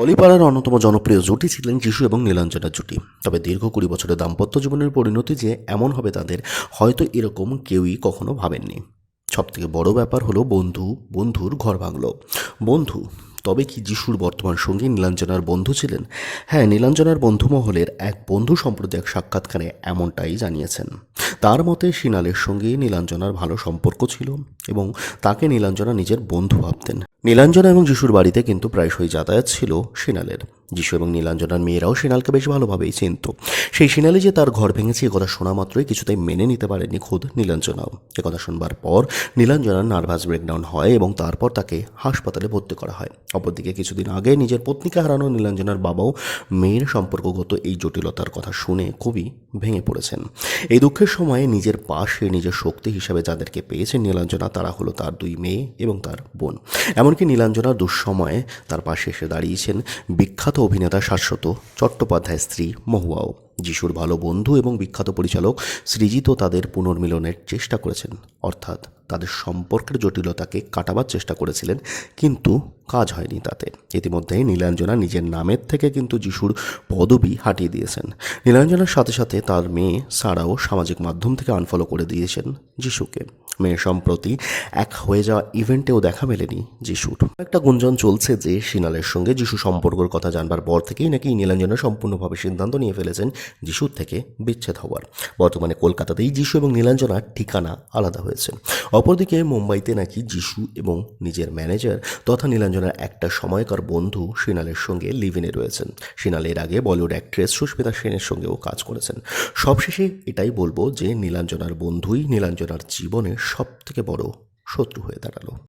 টলিপাড়ার অন্যতম জনপ্রিয় জুটি ছিলেন যিশু এবং নীলাঞ্জনার জুটি। তবে দীর্ঘ কুড়ি বছরের দাম্পত্য জীবনের পরিণতি যে এমন হবে তাদের, হয়তো এরকম কেউই কখনো ভাবেননি। সবথেকে বড় ব্যাপার হলো বন্ধু, বন্ধুর ঘর ভাঙল। বন্ধু, তবে কি যিশুর বর্তমান সঙ্গী নীলাঞ্জনার বন্ধু ছিলেন? হ্যাঁ নীলাঞ্জনার বন্ধু মহলের এক বন্ধু সম্প্রতি এক সাক্ষাৎকারে এমনটাই জানিয়েছেন। তার মতে সিনালের সঙ্গে নীলাঞ্জনার ভালো সম্পর্ক ছিল এবং তাকে নীলাঞ্জনা নিজের বন্ধু ভাবতেন। নীলাঞ্জনা এবং যিশুর বাড়িতে কিন্তু প্রায়শই যাতায়াত ছিল সিনালের। যিশু এবং নীলাঞ্জনার মেয়েরাও সেনালকে বেশ ভালোভাবেই চিনত। সেই সিনালে যে তার ঘর ভেঙেছে কথা শোনা মাত্রই কিছুতেই মেনে নিতে পারেনি খোদ নীলাঞ্জনাও। কথা শুনবার পর নীলাঞ্জনার নার্ভাস ব্রেকডাউন হয় এবং তারপর তাকে হাসপাতালে ভর্তি করা হয়। অপরদিকে কিছুদিন আগে নিজের পত্নীকে হারানো নীলাঞ্জনার বাবাও মেয়ের সম্পর্কগত এই জটিলতার কথা শুনে খুবই ভেঙে পড়েছেন। এই দুঃখের সময়ে নিজের পাশে নিজের শক্তি হিসাবে যাদেরকে পেয়েছেন নীলাঞ্জনা, তারা হলো তার দুই মেয়ে এবং তার বোন। এমনকি নীলাঞ্জনার দুঃসময়ে তার পাশে এসে দাঁড়িয়েছেন বিখ্যাত অভিনেতা শাশ্বত চট্টোপাধ্যায়ের স্ত্রী মহুয়াও, যিশুর ভালো বন্ধু এবং বিখ্যাত পরিচালক সৃজিতও তাদের পুনর্মিলনের চেষ্টা করেছেন। অর্থাৎ তাদের সম্পর্কের জটিলতাকে কাটাবার চেষ্টা করেছিলেন, কিন্তু কাজ হয়নি তাতে। ইতিমধ্যেই নীলাঞ্জনা নিজের নামের থেকে কিন্তু যিশুর পদবি হাটিয়ে দিয়েছেন। নীলাঞ্জনার সাথে সাথে তার মেয়ে সারাও সামাজিক মাধ্যম থেকে আনফলো করে দিয়েছেন যিশুকে। মেয়ে সম্প্রতি এক হয়ে যাওয়া ইভেন্টেও দেখা মেলেনি যিশুর। একটা গুঞ্জন চলছে যে সিনালের সঙ্গে যিশু সম্পর্কের কথা জানবার পর থেকেই নাকি নীলাঞ্জনা সম্পূর্ণভাবে সিদ্ধান্ত নিয়ে ফেলেছেন যিশুর থেকে বিচ্ছেদ হওয়ার। বর্তমানে কলকাতাতেই যিশু এবং নীলাঞ্জনার ঠিকানা আলাদা হয়েছে। অপরদিকে মুম্বাইতে নাকি যিশু এবং নিজের ম্যানেজার তথা নীলাঞ্জনার একটা সময়কার বন্ধু সিনালের সঙ্গে লিভিনে রয়েছেন। সিনাল এর আগে বলিউড অ্যাক্ট্রেস সুস্মিতা সেনের সঙ্গেও কাজ করেছেন। সবশেষে এটাই বলব যে নীলাঞ্জনার বন্ধুই নীলাঞ্জনার জীবনের সব থেকে বড় শত্রু হয়ে দাঁড়াল।